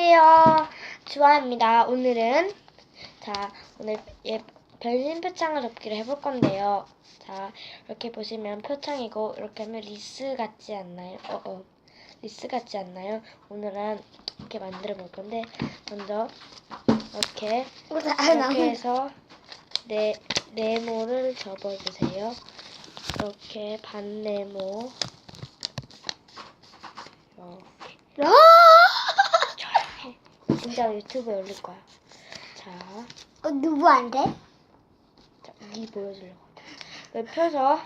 안녕하세요. 주아입니다. 오늘은 자 오늘 예, 변신 표창을 접기를 해볼 건데요. 자 이렇게 보시면 표창이고 이렇게 하면 리스 같지 않나요? 어, 어. 리스 같지 않나요? 오늘은 이렇게 만들어 볼 건데 먼저 이렇게 이렇게 해서 네 네모를 접어주세요. 이렇게 반 네모 이렇게. 진짜 유튜브에 올릴 거야. 자, 어, 누구한테? 자, 니 보여주려고. 이걸 펴서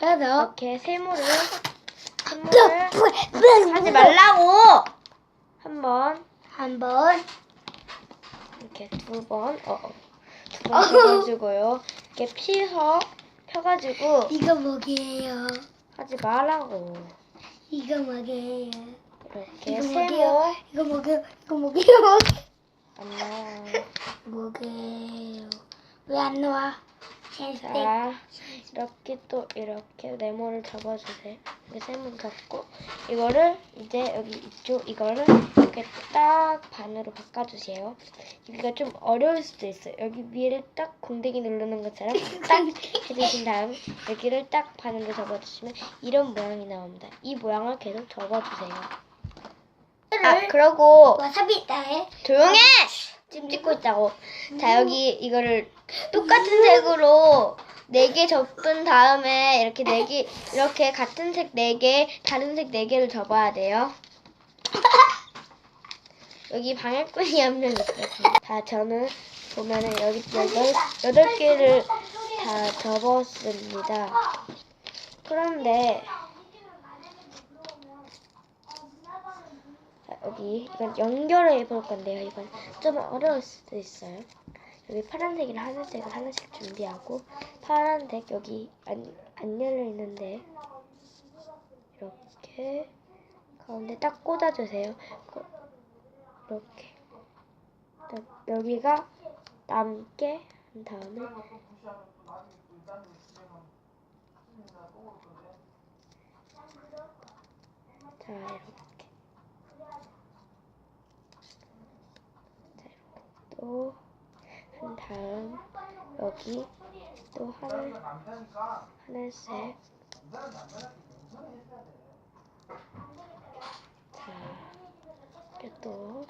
그래서 이렇게 세모를 세모를 하지 말라고. 한 번, 한 번 이렇게 두 번, 어, 어. 두번 접어주고요. 이렇게 피서 펴가지고 이거 뭐게요? 하지 말라고. 이거 뭐게요? 이렇게 이거 세모? 이거 뭐게요? 이거 뭐게요? 안 나와. 뭐게요? 왜 안 나와? 셋 자, 이렇게 또 이렇게 네모를 접어주세요. 이렇게 세모를 접고 이거를 이제 여기 이쪽 이거를 이렇게 딱 반으로 바꿔주세요. 여기가 좀 어려울 수도 있어요. 여기 위를 딱 공대기 누르는 것처럼 딱 해주신 다음 여기를 딱 반으로 접어주시면 이런 모양이 나옵니다. 이 모양을 계속 접어주세요. 아, 그러고 와사비 있다해. 조용해! 지금 찍고 있다고. 자, 여기 이거를 똑같은 색으로 네 개 접은 다음에 이렇게 네 개, 이렇게 같은 색 네 개, 다른 색 네 개를 접어야 돼요. 여기 방해꾼이 한 명 있어요. 자, 저는 보면은 여기 여덟, 여덟 개를 다 접었습니다. 그런데 자, 여기 이건 연결을 해볼 건데요. 이건 좀 어려울 수도 있어요. 여기 파란색이랑 하늘색을 하나씩 준비하고 파란색 여기 안, 안 열려 있는데 이렇게 가운데 딱 꽂아주세요. 그- 이렇게 딱 여기가 남게 한 다음에 자 이렇게 또 한 다음 여기 또 하늘 하늘색 자 이렇게 또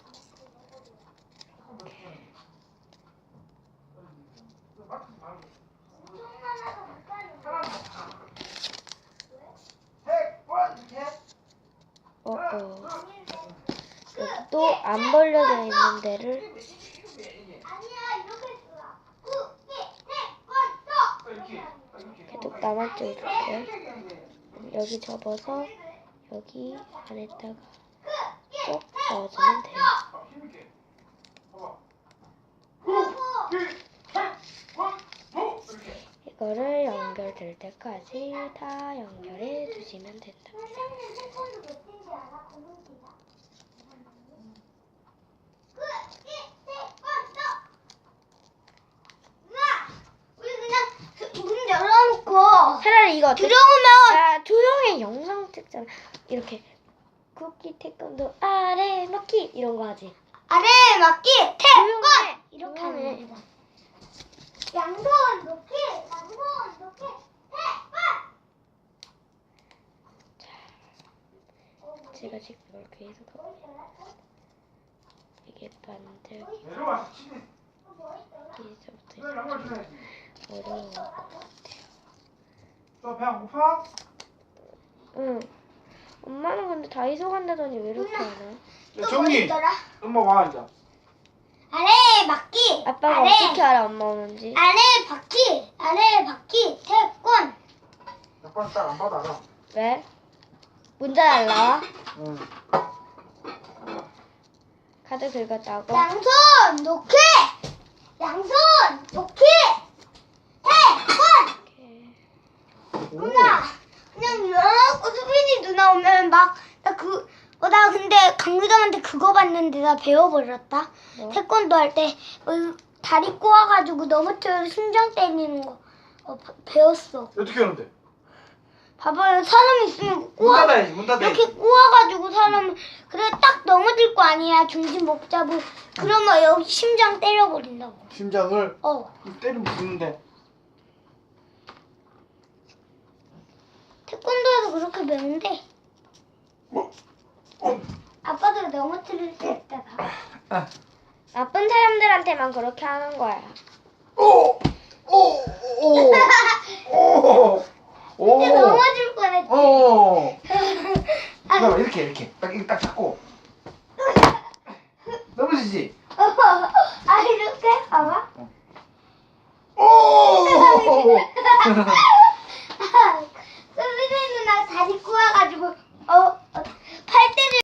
이렇게 어, 어. 여기 또 안 벌려져 있는 데를 계속 남았죠 이렇게. 여기 접어서 여기 안에다가 쏙 넣어주면 돼요. 이거를 연결될 때까지 다 연결해 주시면 된답니다 차라리 이거 어때? 들어오면 아 조용히 영상 찍잖아 이렇게 쿠키 태권도 아래 넣기 이런 거 하지 아래 맞기 태권 조용해. 이렇게 거다. 양손 놓기 양손 놓기 태권 제가 지금 이렇게 해서 가볼게요. 이게 만들기. 여기서부터 신어야지. 어려운 것 같아요 너배 안 고파? 응 엄마는 근데 다이소 간다더니 왜 이렇게 하나 야, 정리. 있더라? 엄마 와 앉아. 아래 맞기 아빠가 아래 어떻게 알아 엄마 오는지 아래 바퀴 아래 바퀴 태권 몇번 딱안 받아 알아. 왜? 문자 날라와? 응. 카드 긁었다고? 양손 놓기 양손 놓기 태권 이렇게. 누 나 그냥 열어놓고 수빈이 누나 오면 막나그 어, 나 근데 강유정한테 그거 봤는데 나 배워버렸다 뭐? 태권도 할때 어, 다리 꼬아가지고 넘어뜨려 심장 때리는 거 어, 바- 배웠어 어떻게 하는데? 봐봐요 사람 있으면 문 꼬아 닫아야지 문 닫아야지. 이렇게 꼬아가지고 사람 그래 딱 넘어질 거 아니야. 중심 못 잡고. 그러면 여기 심장 때려버린다고. 심장을 어. 때리면 죽는데. 태권도에서 그렇게 배운대. 어? 어? 아빠도 넘어뜨릴 수 있다. 아. 나쁜 사람들한테만 그렇게 하는 거야. 오! 오! 오! 오! 오! 근데 넘어질 뻔했지. 오! 아, 잠깐만 이렇게 이렇게 딱 이렇게 딱 잡고 넘어지지? 아 이렇게 봐봐. 오!